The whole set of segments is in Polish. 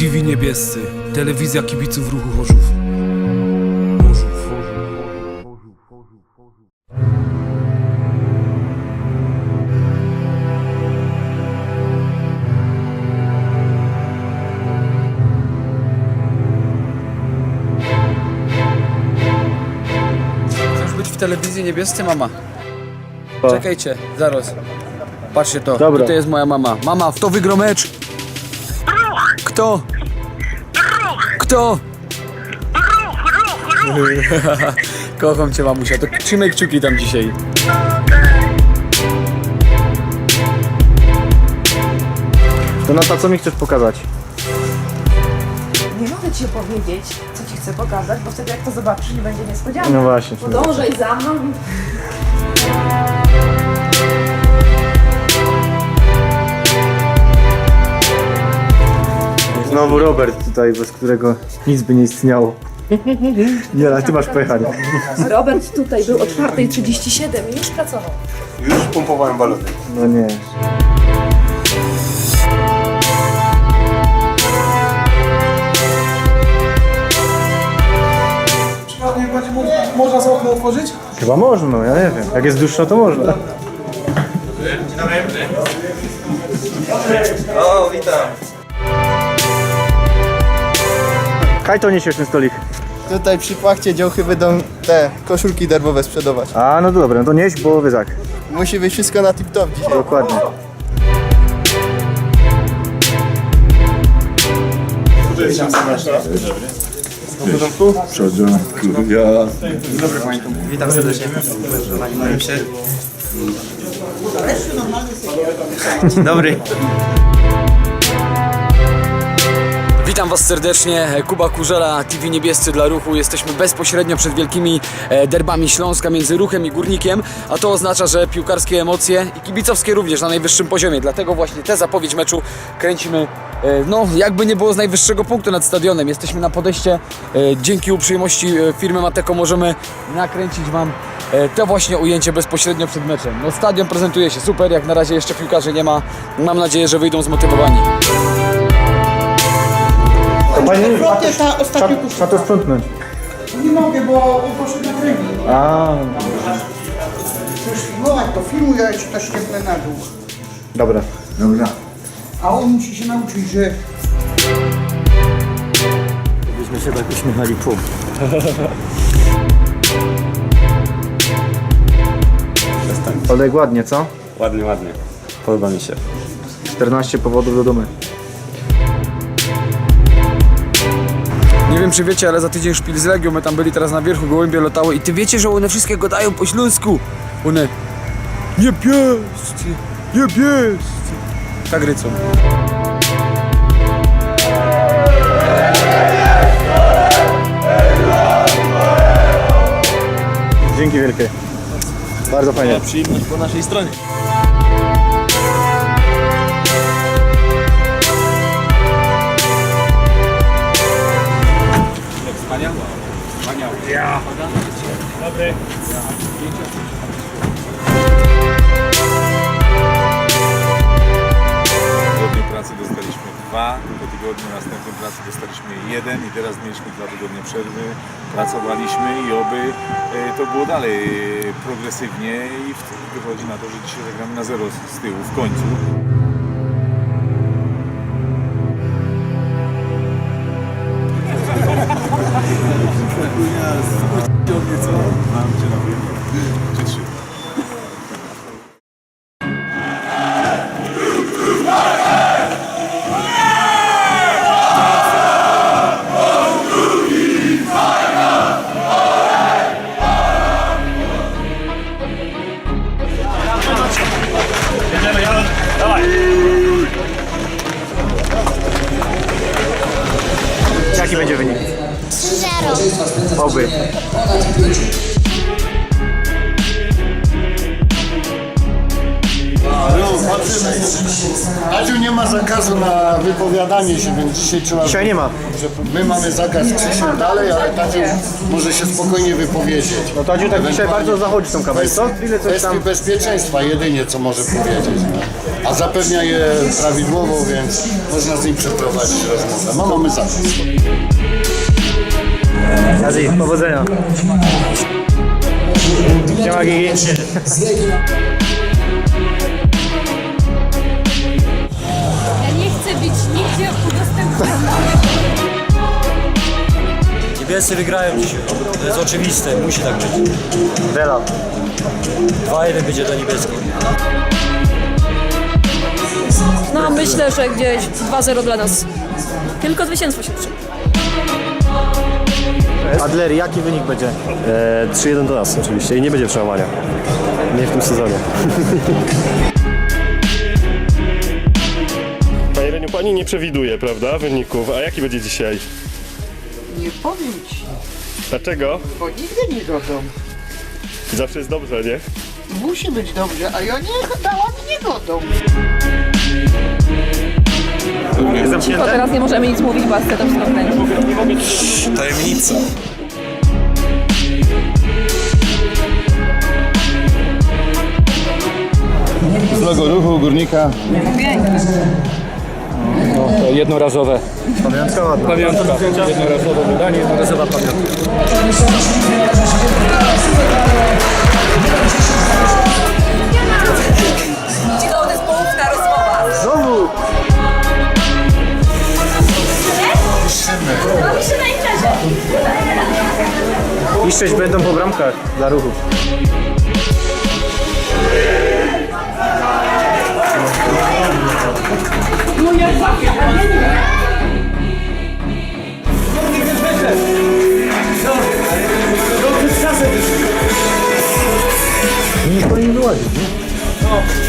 TV Niebiescy, telewizja kibiców ruchu Chorzów. Chcesz być w telewizji niebiescy, mama? Czekajcie, zaraz. Patrzcie to, Dobra. tutaj jest moja mama. Mama, kto wygrał mecz? Kto? Kto? Kocham cię mamusia, to trzymaj kciuki tam dzisiaj. Donata, co mi chcesz pokazać? Nie mogę ci opowiedzieć, co ci chcę pokazać, bo wtedy jak to zobaczysz, nie będzie niespodzianka. No właśnie. Podążaj za mną. Znowu Robert tutaj, bez którego nic by nie istniało. Nie, ale ty masz pojechanie. Robert tutaj był o 4.37 i już pracował. Już pompowałem balony. No nie. Przypadnie będzie można, można sobie okno otworzyć? Chyba można, ja nie wiem. Jak jest dłuższa, to można. O, witam. Kaj to niesiesz ten stolik. Tutaj przy płachcie działchy będą te koszulki darmowe sprzedawać. A, no dobra, no to nieś, bo wyzak. Musi być wszystko na tip-top dzisiaj. Dokładnie. Witam Was serdecznie, Kuba Kurzela, TV Niebiescy dla Ruchu. Jesteśmy bezpośrednio przed wielkimi e, derbami Śląska między Ruchem i Górnikiem, a to oznacza, że piłkarskie emocje i kibicowskie również na najwyższym poziomie. Dlatego właśnie tę zapowiedź meczu kręcimy, e, no jakby nie było z najwyższego punktu nad stadionem. Jesteśmy na podejście, e, dzięki uprzejmości firmy Mateko możemy nakręcić Wam to właśnie ujęcie bezpośrednio przed meczem. No stadion prezentuje się super, jak na razie jeszcze piłkarzy nie ma. Mam nadzieję, że wyjdą zmotywowani. Pani Odwrotnie ta ostatnia trzeba, to sprzątnąć. Nie mogę, bo poszedł na trening. A, Chcesz filmować, to filmuj, ja ci to ściegnę na dół. dobra. Dobra. A on musi się nauczyć, że Byśmy się tak uśmiechali pum. Olek ładnie, co? Ładnie, ładnie. Podoba mi się. 14 powodów do domu. Nie wiem czy wiecie, ale za tydzień szpil z Legią, my tam byli teraz na wierzchu, gołębie latały i ty wiecie, że one wszystkie gadają po śląsku. One niebiescy, niebiescy. Tak rycą. Dzięki wielkie. Bardzo fajnie. Przyjemność po naszej stronie. Tygodniu pracy dostaliśmy dwa, po tygodniu następnym pracy dostaliśmy jeden i teraz mieliśmy dwa tygodnie przerwy, pracowaliśmy i oby e, to było dalej e, progresywnie i wychodzi na to, że dzisiaj zagramy na zero z tyłu w końcu. Będzie wynik? 3-0. Oby. Adziu nie ma zakazu na wypowiadanie się, więc dzisiaj trzeba... Dzisiaj nie ma. My mamy zakaz Krzysiek dalej, ale Tadziu może się spokojnie wypowiedzieć. No to Adziu tak dzisiaj bardzo zachodzi tą kamerę, co? Ile coś tam... bezpieczeństwa jedynie co może powiedzieć. No. A zapewnia je prawidłowo, więc można z nim przeprowadzić rozmowę. No mamy zakaz. Adzi, powodzenia. Siema Gigi. Niebiescy wygrają dzisiaj. To jest oczywiste, musi tak być. Dela. 2-1 będzie dla niebieskich. No myślę, że gdzieś 2-0 dla nas. Tylko zwycięstwo się liczy. Adler, jaki wynik będzie? E, 3-1 do nas oczywiście i nie będzie przełamania. Nie w tym sezonie. pani nie przewiduje, prawda, wyników. A jaki będzie dzisiaj? Nie powiem ci, Dlaczego? bo nigdy nie godą. Zawsze jest dobrze, nie? Musi być dobrze, a ja nie dałam nie godą. Cicho, teraz nie możemy nic mówić, bo Asce to wszystko kręci. Tajemnica. Z logo ruchu górnika. Jednorazowe. Pamiątka ładna. Pamiątka. Jednorazowe wydanie, jednorazowa pamiątka. Cicho, to jest poufna rozmowa. Znowu! Robi się na imprezie. Piszczeć będą po bramkach dla ruchu. Nie powinien wyłazić, nie?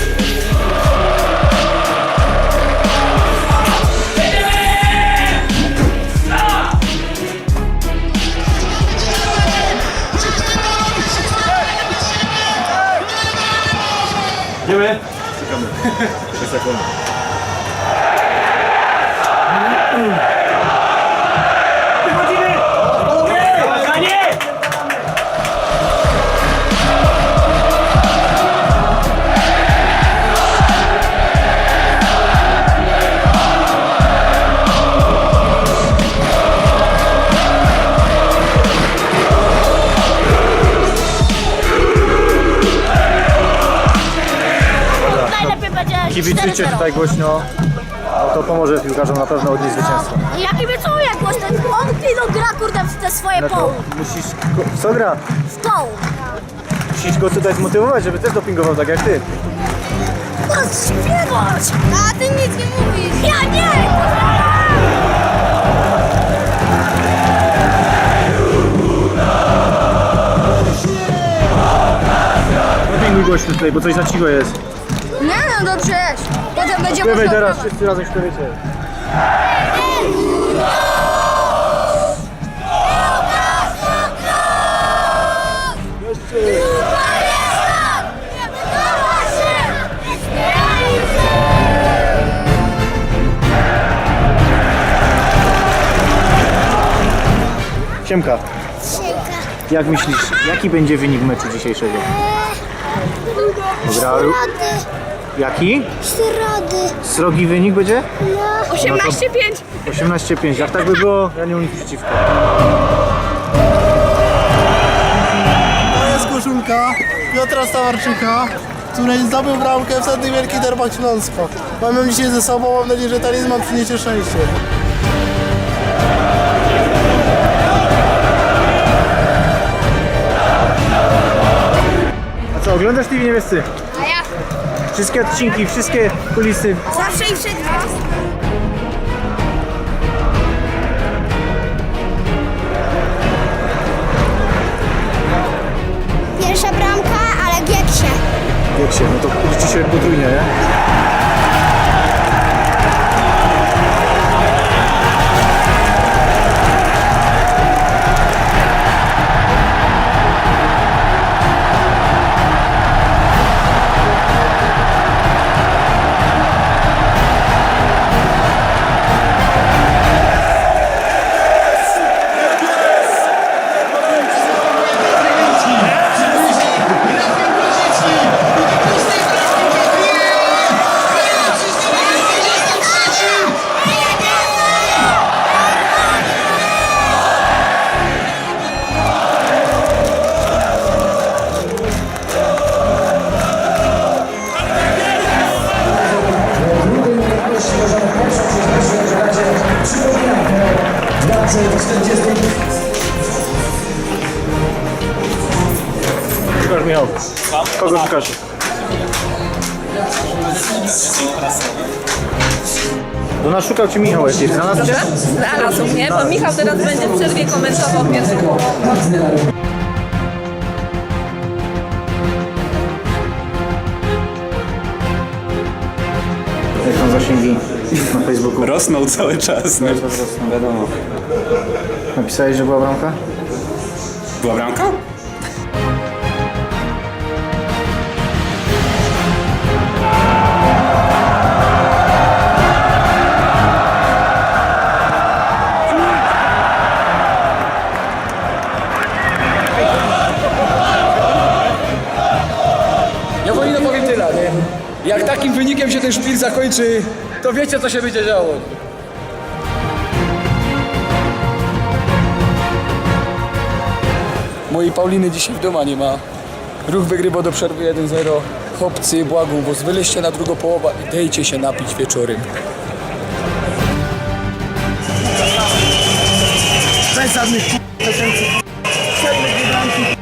Kibicujcie 4-0. tutaj głośno. No to pomoże piłkarzom na pewno odnieść zwycięstwo. Ja kibicuję głośno. On kino gra kurde w te swoje No to poł. musisz... go- Co gra? W poł. Musisz go tutaj zmotywować, żeby też dopingował tak jak ty. Śpiewać. A ty nic nie mówisz. Ja nie. Dopinguj głośno tutaj, bo coś za cicho jest. Nie no dobrze. Potem będzie Śpiewaj można- teraz, wszyscy razem śpiewajcie. Siemka, jak myślisz, jaki będzie wynik meczu dzisiejszego? Gra... Rady. Jaki? Rady. Srogi wynik będzie? 18-5. 18-5. Jak tak by było, ja nie mam nic przeciwko. To jest koszulka Piotra Stawarczyka, który zdobył bramkę w setnych Wielkich Derbach Śląska. Mam ją dzisiaj ze sobą, mam nadzieję, że talizman przyniesie szczęście. A co, oglądasz TV Niebiescy? Wszystkie odcinki, wszystkie kulisy. zawsze i wszędzie. Pierwsza bramka, ale Gieksie. Jak się, no to liczy się potrójnie, nie? No nas szukał cię Michał jakieś. Znalazł cię? Znalazł mnie, bo Michał teraz będzie w przerwie komentował pierwszy Jak tam zasięgi na Facebooku? Rosną cały czas. No. Wiadomo. Napisałeś, że była bramka? Była bramka? Jak takim wynikiem się ten szpil zakończy, to wiecie co się będzie działo. Mojej Pauliny dzisiaj w doma nie ma. Ruch wygrywa do przerwy 1-0. Chłopcy, błagam was, wyleźcie na drugą połowę i dejcie się napić wieczorem. Bez żadnych Najlepszy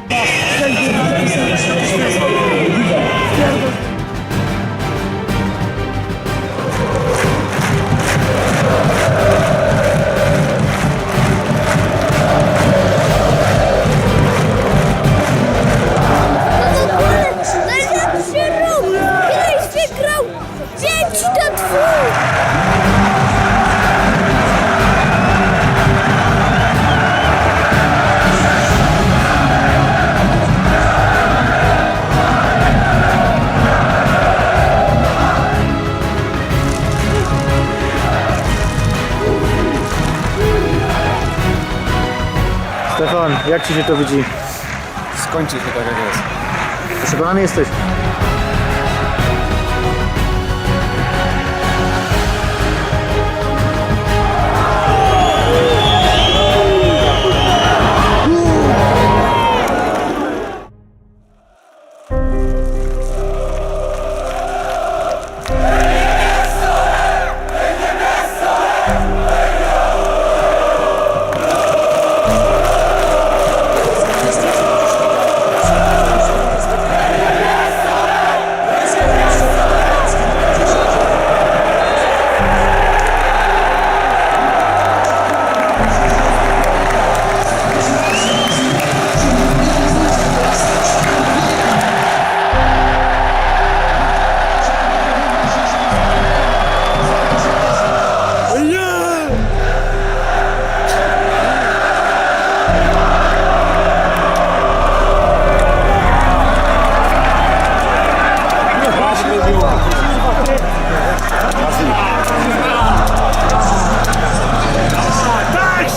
5 do 2! Stefan, jak ci się to widzi? Skończy się tak jak jest. Przekonany jesteś?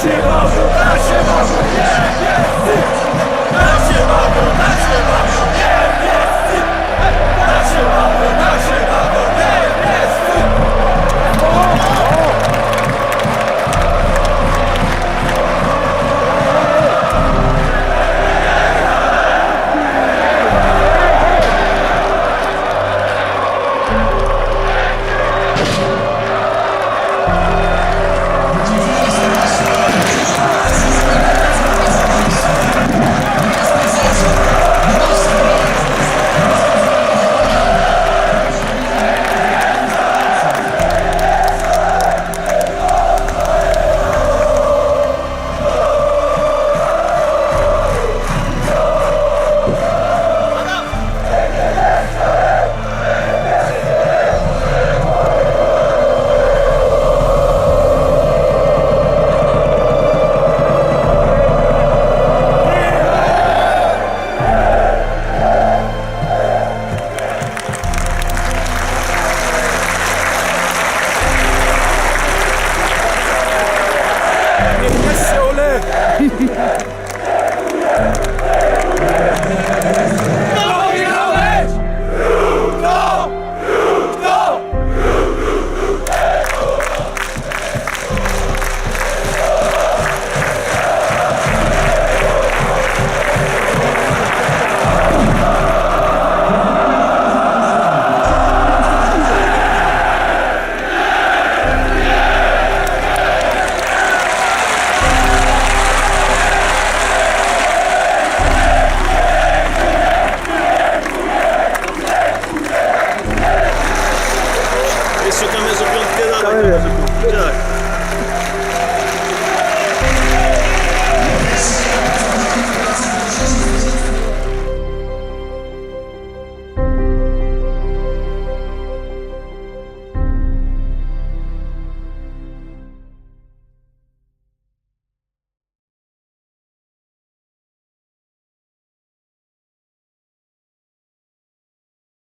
chegou, Juca, chegou, Jeszcze